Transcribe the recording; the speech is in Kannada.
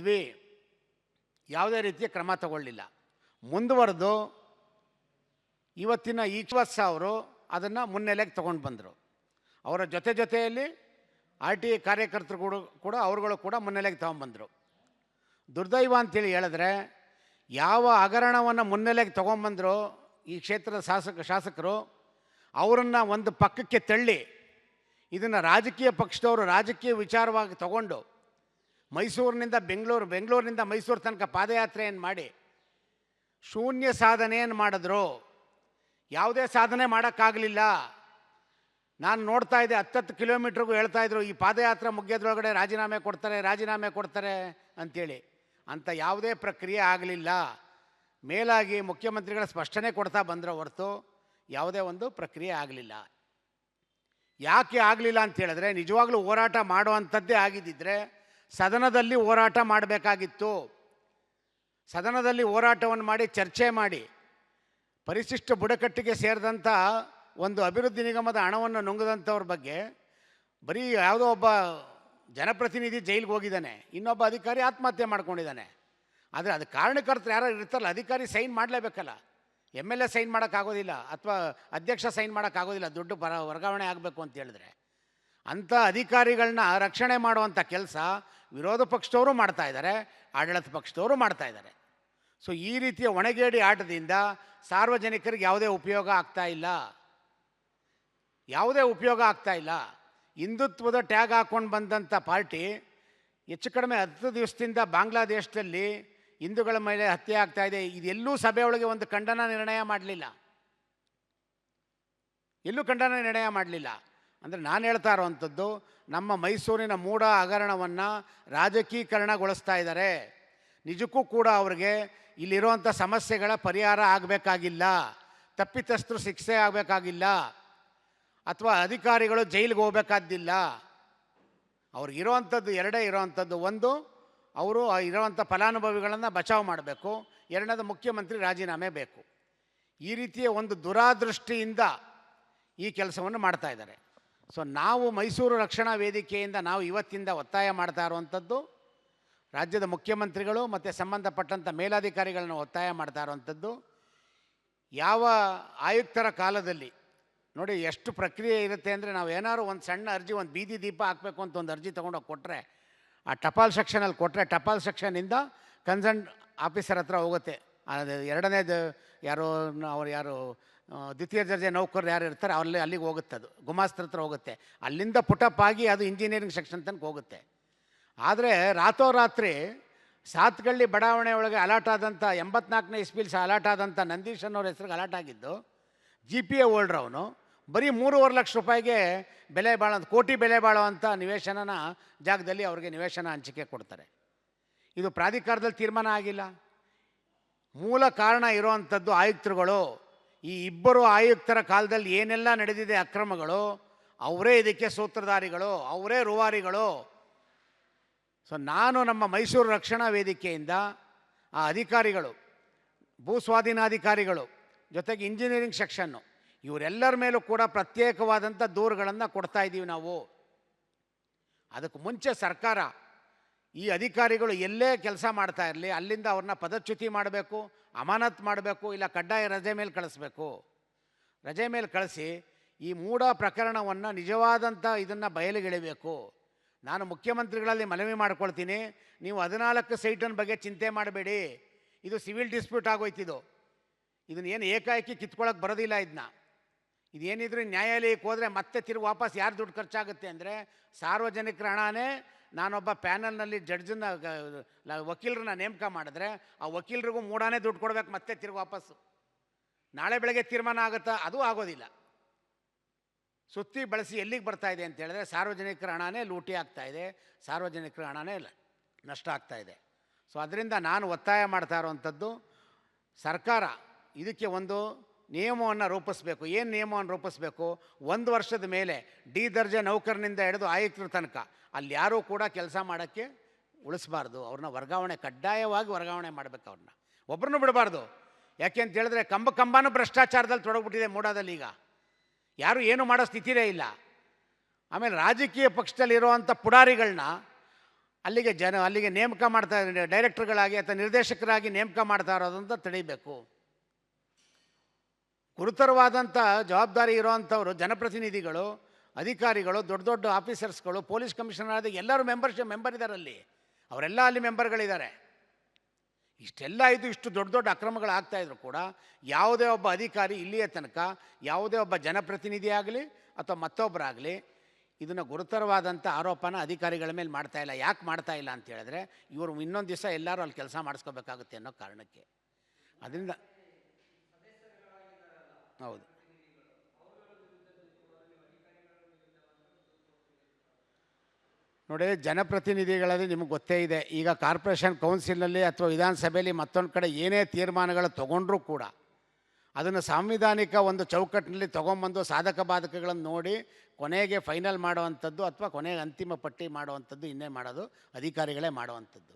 ಇದ್ವಿ ಯಾವುದೇ ರೀತಿಯ ಕ್ರಮ ತಗೊಳ್ಳಿಲ್ಲ. ಮುಂದುವರೆದು ಇವತ್ತಿನ ಈಶ್ವರ್ಸ ಅವರು ಅದನ್ನು ಮುನ್ನೆಲೆಗೆ ತೊಗೊಂಡು ಬಂದರು. ಅವರ ಜೊತೆ ಜೊತೆಯಲ್ಲಿ ಆರ್ ಟಿ ಐ ಕಾರ್ಯಕರ್ತರು ಕೂಡ ಅವರುಗಳು ಕೂಡ ಮುನ್ನೆಲೆಗೆ ತಗೊಂಬಂದರು ದುರ್ದೈವ ಅಂತೇಳಿ ಹೇಳಿದ್ರೆ ಯಾವ ಹಗರಣವನ್ನು ಮುನ್ನೆಲೆಗೆ ತೊಗೊಂಬಂದರು ಈ ಕ್ಷೇತ್ರದ ಶಾಸಕ, ಶಾಸಕರು, ಅವರನ್ನು ಒಂದು ಪಕ್ಕಕ್ಕೆ ತಳ್ಳಿ, ಇದನ್ನು ರಾಜಕೀಯ ಪಕ್ಷದವರು ರಾಜಕೀಯ ವಿಚಾರವಾಗಿ ತಗೊಂಡು ಮೈಸೂರಿನಿಂದ ಬೆಂಗಳೂರು, ಬೆಂಗಳೂರಿನಿಂದ ಮೈಸೂರು ತನಕ ಪಾದಯಾತ್ರೆಯನ್ನು ಮಾಡಿ ಶೂನ್ಯ ಸಾಧನೆಯನ್ನು ಮಾಡಿದ್ರು. ಯಾವುದೇ ಸಾಧನೆ ಮಾಡೋಕ್ಕಾಗಲಿಲ್ಲ. ನಾನು ನೋಡ್ತಾ ಇದ್ದೆ ಹತ್ತತ್ತು ಕಿಲೋಮೀಟ್ರಿಗೂ ಹೇಳ್ತಾ ಇದ್ರು, ಈ ಪಾದಯಾತ್ರೆ ಮುಗಿಯೋದ್ರೊಳಗಡೆ ರಾಜೀನಾಮೆ ಕೊಡ್ತಾರೆ ರಾಜೀನಾಮೆ ಕೊಡ್ತಾರೆ ಅಂಥೇಳಿ ಅಂಥ ಯಾವುದೇ ಪ್ರಕ್ರಿಯೆ ಆಗಲಿಲ್ಲ. ಮೇಲಾಗಿ ಮುಖ್ಯಮಂತ್ರಿಗಳ ಸ್ಪಷ್ಟನೆ ಕೊಡ್ತಾ ಬಂದರೆ ಹೊರತು ಯಾವುದೇ ಒಂದು ಪ್ರಕ್ರಿಯೆ ಆಗಲಿಲ್ಲ. ಯಾಕೆ ಆಗಲಿಲ್ಲ ಅಂತ ಹೇಳಿದ್ರೆ ನಿಜವಾಗ್ಲೂ ಹೋರಾಟ ಮಾಡುವಂಥದ್ದೇ ಆಗಿದ್ದಿದ್ರೆ ಸದನದಲ್ಲಿ ಹೋರಾಟ ಮಾಡಬೇಕಾಗಿತ್ತು. ಸದನದಲ್ಲಿ ಹೋರಾಟವನ್ನು ಮಾಡಿ, ಚರ್ಚೆ ಮಾಡಿ, ಪರಿಶಿಷ್ಟ ಬುಡಕಟ್ಟಿಗೆ ಸೇರಿದಂಥ ಒಂದು ಅಭಿವೃದ್ಧಿ ನಿಗಮದ ಹಣವನ್ನು ನುಂಗದಂಥವ್ರ ಬಗ್ಗೆ ಬರೀ ಯಾವುದೋ ಒಬ್ಬ ಜನಪ್ರತಿನಿಧಿ ಜೈಲಿಗೆ ಹೋಗಿದ್ದಾನೆ, ಇನ್ನೊಬ್ಬ ಅಧಿಕಾರಿ ಆತ್ಮಹತ್ಯೆ ಮಾಡ್ಕೊಂಡಿದ್ದಾನೆ. ಆದರೆ ಅದು ಕಾರಣಕರ್ತರು ಯಾರು ಇರ್ತಾರಲ್ಲ, ಅಧಿಕಾರಿ ಸೈನ್ ಮಾಡಲೇಬೇಕಲ್ಲ. ಎಂ ಎಲ್ ಎ ಸೈನ್ ಮಾಡೋಕ್ಕಾಗೋದಿಲ್ಲ ಅಥವಾ ಅಧ್ಯಕ್ಷ ಸೈನ್ ಮಾಡೋಕ್ಕಾಗೋದಿಲ್ಲ, ದುಡ್ಡು ಬರ ವರ್ಗಾವಣೆ ಆಗಬೇಕು ಅಂತ ಹೇಳಿದ್ರೆ. ಅಂಥ ಅಧಿಕಾರಿಗಳನ್ನ ರಕ್ಷಣೆ ಮಾಡುವಂಥ ಕೆಲಸ ವಿರೋಧ ಪಕ್ಷದವರು ಮಾಡ್ತಾ ಇದ್ದಾರೆ, ಆಡಳಿತ ಪಕ್ಷದವರು ಮಾಡ್ತಾ ಇದ್ದಾರೆ. ಸೊ ಈ ರೀತಿಯ ಒಣಗೇಡಿ ಆಟದಿಂದ ಸಾರ್ವಜನಿಕರಿಗೆ ಯಾವುದೇ ಉಪಯೋಗ ಆಗ್ತಾ ಇಲ್ಲ. ಯಾವುದೇ ಉಪಯೋಗ ಆಗ್ತಾ ಇಲ್ಲ. ಹಿಂದುತ್ವದ ಟ್ಯಾಗ್ ಹಾಕ್ಕೊಂಡು ಬಂದಂಥ ಪಾರ್ಟಿ ಹೆಚ್ಚು ಕಡಿಮೆ ಹತ್ತು ದಿವಸದಿಂದ ಬಾಂಗ್ಲಾದೇಶದಲ್ಲಿ ಹಿಂದೂಗಳ ಮೇಲೆ ಹತ್ಯೆ ಆಗ್ತಾ ಇದೆ. ಇದೆಲ್ಲೂ ಸಭೆಯೊಳಗೆ ಒಂದು ಖಂಡನ ನಿರ್ಣಯ ಮಾಡಲಿಲ್ಲ. ಎಲ್ಲೂ ಖಂಡನ ನಿರ್ಣಯ ಮಾಡಲಿಲ್ಲ. ಅಂದರೆ ನಾನು ಹೇಳ್ತಾ ಇರೋವಂಥದ್ದು, ನಮ್ಮ ಮೈಸೂರಿನ ಮೂಢ ಹಗರಣವನ್ನು ರಾಜಕೀಕರಣಗೊಳಿಸ್ತಾ ಇದ್ದಾರೆ ನಿಜಕ್ಕೂ ಕೂಡ ಅವ್ರಿಗೆ ಇಲ್ಲಿರುವಂಥ ಸಮಸ್ಯೆಗಳ ಪರಿಹಾರ ಆಗಬೇಕಾಗಿಲ್ಲ. ತಪ್ಪಿತಸ್ಥರು ಶಿಕ್ಷೆ ಆಗಬೇಕಾಗಿಲ್ಲ. ಅಥವಾ ಅಧಿಕಾರಿಗಳು ಜೈಲಿಗೆ ಹೋಗ್ಬೇಕಾದ್ದಿಲ್ಲ. ಅವ್ರಿಗಿರೋವಂಥದ್ದು ಎರಡೇ ಇರೋವಂಥದ್ದು. ಒಂದು, ಅವರು ಇರೋವಂಥ ಫಲಾನುಭವಿಗಳನ್ನು ಬಚಾವ್ ಮಾಡಬೇಕು. ಎರಡನೇದು ಮುಖ್ಯಮಂತ್ರಿ ರಾಜೀನಾಮೆ ಬೇಕು. ಈ ರೀತಿಯ ಒಂದು ದುರಾದೃಷ್ಟಿಯಿಂದ ಈ ಕೆಲಸವನ್ನು ಮಾಡ್ತಾ ಇದ್ದಾರೆ ಸೊ ನಾವು ಮೈಸೂರು ರಕ್ಷಣಾ ವೇದಿಕೆಯಿಂದ ನಾವು ಇವತ್ತಿಂದ ಒತ್ತಾಯ ಮಾಡ್ತಾ ಇರುವಂಥದ್ದು, ರಾಜ್ಯದ ಮುಖ್ಯಮಂತ್ರಿಗಳು ಮತ್ತು ಸಂಬಂಧಪಟ್ಟಂಥ ಮೇಲಾಧಿಕಾರಿಗಳನ್ನು ಒತ್ತಾಯ ಮಾಡ್ತಾ ಇರುವಂಥದ್ದು. ಯಾವ ಆಯುಕ್ತರ ಕಾಲದಲ್ಲಿ, ನೋಡಿ ಎಷ್ಟು ಪ್ರಕ್ರಿಯೆ ಇರುತ್ತೆ ಅಂದರೆ ನಾವು ಏನಾದ್ರು ಒಂದು ಸಣ್ಣ ಅರ್ಜಿ, ಒಂದು ಬೀದಿ ದೀಪ ಹಾಕಬೇಕು ಅಂತ ಒಂದು ಅರ್ಜಿ ತೊಗೊಂಡೋಗಿ ಕೊಟ್ಟರೆ ಆ ಟಪಾಲ್ ಸೆಕ್ಷನಲ್ಲಿ ಕೊಟ್ಟರೆ ಟಪಾಲ್ ಸೆಕ್ಷನಿಂದ ಕನ್ಸರ್ನ್ ಆಫೀಸರ್ ಹತ್ರ ಹೋಗುತ್ತೆ. ಎರಡನೇದು ಯಾರು ಅವ್ರು ಯಾರು ದ್ವಿತೀಯ ದರ್ಜೆ ನೌಕರರು ಯಾರು ಇರ್ತಾರೆ ಅಲ್ಲಿ ಅಲ್ಲಿಗೆ ಹೋಗುತ್ತೆ ಅದು. ಗುಮಾಸ್ತ್ರ ಹತ್ರ ಹೋಗುತ್ತೆ. ಅಲ್ಲಿಂದ ಪುಟಪ್ ಆಗಿ ಅದು ಇಂಜಿನಿಯರಿಂಗ್ ಸೆಕ್ಷನ್ ತನಕ ಹೋಗುತ್ತೆ. ಆದರೆ ರಾತ್ರೋರಾತ್ರಿ ಸಾತ್ಗಳ್ಳಿ ಬಡಾವಣೆ ಒಳಗೆ ಅಲಾಟ್ ಆದಂಥ ಎಂಬತ್ನಾಲ್ಕನೇ ಇಸ್ಪಿಲ್ ಸಹ ಅಲಾಟ್ ಆದಂಥ ನಂದೀಶ್ ಅನ್ನೋರ ಹೆಸರಿಗೆ ಅಲಾಟ್ ಆಗಿದ್ದು ಜಿ ಪಿ ಎ ಓಲ್ಡ್ರ್ ಅವನು. ಬರೀ ಮೂರುವರೆ ಲಕ್ಷ ರೂಪಾಯಿಗೆ ಬೆಲೆ ಬಾಳೋ, ಕೋಟಿ ಬೆಲೆ ಬಾಳುವಂಥ ನಿವೇಶನನ ಜಾಗದಲ್ಲಿ ಅವ್ರಿಗೆ ನಿವೇಶನ ಹಂಚಿಕೆ ಕೊಡ್ತಾರೆ. ಇದು ಪ್ರಾಧಿಕಾರದಲ್ಲಿ ತೀರ್ಮಾನ ಆಗಿಲ್ಲ. ಮೂಲ ಕಾರಣ ಇರೋವಂಥದ್ದು ಆಯುಕ್ತರುಗಳು. ಈ ಇಬ್ಬರು ಆಯುಕ್ತರ ಕಾಲದಲ್ಲಿ ಏನೆಲ್ಲ ನಡೆದಿದೆ ಅಕ್ರಮಗಳು, ಅವರೇ ಇದಕ್ಕೆ ಸೂತ್ರಧಾರಿಗಳು, ಅವರೇ ರೂವಾರಿಗಳು. ಸೊ ನಾನು ನಮ್ಮ ಮೈಸೂರು ರಕ್ಷಣಾ ವೇದಿಕೆಯಿಂದ ಆ ಅಧಿಕಾರಿಗಳು, ಭೂ ಸ್ವಾಧೀನಾಧಿಕಾರಿಗಳು, ಜೊತೆಗೆ ಇಂಜಿನಿಯರಿಂಗ್ ಸೆಕ್ಷನ್ನು ಇವರೆಲ್ಲರ ಮೇಲೂ ಕೂಡ ಪ್ರತ್ಯೇಕವಾದಂಥ ದೂರುಗಳನ್ನು ಕೊಡ್ತಾ ಇದ್ದೀವಿ ನಾವು. ಅದಕ್ಕೆ ಮುಂಚೆ ಸರ್ಕಾರ ಈ ಅಧಿಕಾರಿಗಳು ಎಲ್ಲೇ ಕೆಲಸ ಮಾಡ್ತಾ ಇರಲಿ, ಅಲ್ಲಿಂದ ಅವ್ರನ್ನ ಪದಚ್ಯುತಿ ಮಾಡಬೇಕು, ಅಮಾನತ್ ಮಾಡಬೇಕು, ಇಲ್ಲ ಕಡ್ಡಾಯ ರಜೆ ಮೇಲೆ ಕಳಿಸ್ಬೇಕು. ರಜೆ ಮೇಲೆ ಕಳಿಸಿ ಈ ಮೂಢ ಪ್ರಕರಣವನ್ನು ನಿಜವಾದಂಥ ಇದನ್ನು ಬಯಲಿಗೆಳಿಬೇಕು. ನಾನು ಮುಖ್ಯಮಂತ್ರಿಗಳಲ್ಲಿ ಮನವಿ ಮಾಡ್ಕೊಳ್ತೀನಿ, ನೀವು ಹದಿನಾಲ್ಕು ಸೈಟನ್ ಬಗ್ಗೆ ಚಿಂತೆ ಮಾಡಬೇಡಿ. ಇದು ಸಿವಿಲ್ ಡಿಸ್ಪ್ಯೂಟ್ ಆಗೋಯ್ತಿದು ಇದನ್ನ ಏನು ಏಕಾಏಕಿ ಕಿತ್ಕೊಳ್ಳೋಕೆ ಬರೋದಿಲ್ಲ ಇದನ್ನ ಇದೇನಿದ್ರು ನ್ಯಾಯಾಲಯಕ್ಕೆ ಹೋದರೆ ಮತ್ತೆ ತಿರುಗಿ ವಾಪಸ್ ಯಾರು ದುಡ್ಡು ಖರ್ಚಾಗುತ್ತೆ ಅಂದರೆ ಸಾರ್ವಜನಿಕರ ಹಣನೇ ನಾನೊಬ್ಬ ಪ್ಯಾನಲ್ನಲ್ಲಿ ಜಡ್ಜನ್ನ ವಕೀಲರನ್ನ ನೇಮಕ ಮಾಡಿದ್ರೆ ಆ ವಕೀಲರಿಗೂ ಮೂಡಾನೇ ದುಡ್ಡು ಕೊಡ್ಬೇಕು ಮತ್ತೆ ತಿರುಗಿ ವಾಪಸ್ಸು. ನಾಳೆ ಬೆಳಗ್ಗೆ ತೀರ್ಮಾನ ಆಗುತ್ತಾ? ಅದು ಆಗೋದಿಲ್ಲ. ಸುತ್ತಿ ಬಳಸಿ ಎಲ್ಲಿಗೆ ಬರ್ತಾ ಇದೆ ಅಂತ ಹೇಳಿದ್ರೆ ಸಾರ್ವಜನಿಕರ ಹಣನೇ ಲೂಟಿ ಆಗ್ತಾ ಇದೆ, ಸಾರ್ವಜನಿಕರ ಹಣನೇ ಇಲ್ಲ, ನಷ್ಟ ಆಗ್ತಾ ಇದೆ. ಸೊ, ಅದರಿಂದ ನಾನು ಒತ್ತಾಯ ಮಾಡ್ತಾ ಇರೋವಂಥದ್ದು ಸರ್ಕಾರ ಇದಕ್ಕೆ ಒಂದು ನಿಯಮವನ್ನು ರೂಪಿಸಬೇಕು. ಏನು ನಿಯಮವನ್ನು ರೂಪಿಸಬೇಕು? ಒಂದು ವರ್ಷದ ಮೇಲೆ ಡಿ ದರ್ಜೆ ನೌಕರನಿಂದ ಹಿಡಿದು ಆಯುಕ್ತರ ತನಕ. ಅಲ್ಲಿ ಯಾರೂ ಕೂಡ ಕೆಲಸ ಮಾಡೋಕ್ಕೆ ಉಳಿಸ್ಬಾರ್ದು. ಅವ್ರನ್ನ ವರ್ಗಾವಣೆ ಕಡ್ಡಾಯವಾಗಿ ವರ್ಗಾವಣೆ ಮಾಡಬೇಕು ಅವ್ರನ್ನ. ಒಬ್ಬರನ್ನು ಬಿಡಬಾರ್ದು. ಯಾಕೆ ಅಂತ ಹೇಳಿದ್ರೆ ಕಂಬ ಕಂಬನೂ ಭ್ರಷ್ಟಾಚಾರದಲ್ಲಿ ತೊಡಗ್ಬಿಟ್ಟಿದೆ ಮೂಡಾದಲ್ಲಿ ಈಗ. ಯಾರು ಏನು ಮಾಡೋ ಸ್ಥಿತಿನೇ ಇಲ್ಲ. ಆಮೇಲೆ ರಾಜಕೀಯ ಪಕ್ಷದಲ್ಲಿರುವಂಥ ಪುಡಾರಿಗಳನ್ನ ಅಲ್ಲಿಗೆ ಜನ, ಅಲ್ಲಿಗೆ ನೇಮಕ ಮಾಡ್ತಾ ಡೈರೆಕ್ಟರ್ಗಳಾಗಿ ಅಥವಾ ನಿರ್ದೇಶಕರಾಗಿ ನೇಮಕ ಮಾಡ್ತಾ ಇರೋದಂತ ತಡೀಬೇಕು ಗುರುತರವಾದಂಥ ಜವಾಬ್ದಾರಿ ಇರೋವಂಥವ್ರು, ಜನಪ್ರತಿನಿಧಿಗಳು, ಅಧಿಕಾರಿಗಳು, ದೊಡ್ಡ ದೊಡ್ಡ ಆಫೀಸರ್ಸ್ಗಳು, ಪೊಲೀಸ್ ಕಮಿಷನರ್ ಆದ ಎಲ್ಲರೂ ಮೆಂಬರ್ಶಿಪ್, ಮೆಂಬರ್ ಇದ್ದಾರೆ ಅಲ್ಲಿ ಅವರೆಲ್ಲ ಅಲ್ಲಿ ಮೆಂಬರ್ಗಳಿದ್ದಾರೆ ಇಷ್ಟೆಲ್ಲ ಇದು ಇಷ್ಟು ದೊಡ್ಡ ದೊಡ್ಡ ಅಕ್ರಮಗಳು ಆಗ್ತಾಯಿದ್ರು ಕೂಡ ಯಾವುದೇ ಒಬ್ಬ ಅಧಿಕಾರಿ ಇಲ್ಲಿಯ ತನಕ, ಯಾವುದೇ ಒಬ್ಬ ಜನಪ್ರತಿನಿಧಿ ಆಗಲಿ ಅಥವಾ ಮತ್ತೊಬ್ಬರಾಗಲಿ ಇದನ್ನು ಗುರುತರವಾದಂಥ ಆರೋಪನ ಅಧಿಕಾರಿಗಳ ಮೇಲೆ ಮಾಡ್ತಾ ಇಲ್ಲ. ಯಾಕೆ ಮಾಡ್ತಾ ಇಲ್ಲ ಅಂತ ಹೇಳಿದ್ರೆ, ಇವರು ಇನ್ನೊಂದು ದಿವಸ ಎಲ್ಲರೂ ಅಲ್ಲಿ ಕೆಲಸ ಮಾಡಿಸ್ಕೋಬೇಕಾಗುತ್ತೆ ಅನ್ನೋ ಕಾರಣಕ್ಕೆ. ಅದರಿಂದ ಹೌದು. ನೋಡಿ, ಜನಪ್ರತಿನಿಧಿಗಳಲ್ಲಿ ನಿಮಗೆ ಗೊತ್ತೇ ಇದೆ. ಈಗ ಕಾರ್ಪೊರೇಷನ್ ಕೌನ್ಸಿಲ್ನಲ್ಲಿ ಅಥವಾ ವಿಧಾನಸಭೆಯಲ್ಲಿ ಮತ್ತೊಂದು ಕಡೆ ಏನೇ ತೀರ್ಮಾನಗಳು ತಗೊಂಡ್ರೂ ಕೂಡ ಅದನ್ನು ಸಾಂವಿಧಾನಿಕ ಒಂದು ಚೌಕಟ್ಟಿನಲ್ಲಿ ತೊಗೊಂಬಂದು ಸಾಧಕ ಬಾಧಕಗಳನ್ನು ನೋಡಿ ಕೊನೆಗೆ ಫೈನಲ್ ಮಾಡುವಂಥದ್ದು ಅಥವಾ ಕೊನೆಗೆ ಅಂತಿಮ ಪಟ್ಟಿ ಮಾಡುವಂಥದ್ದು ಇನ್ನೇ ಮಾಡೋದು, ಅಧಿಕಾರಿಗಳೇ ಮಾಡುವಂಥದ್ದು.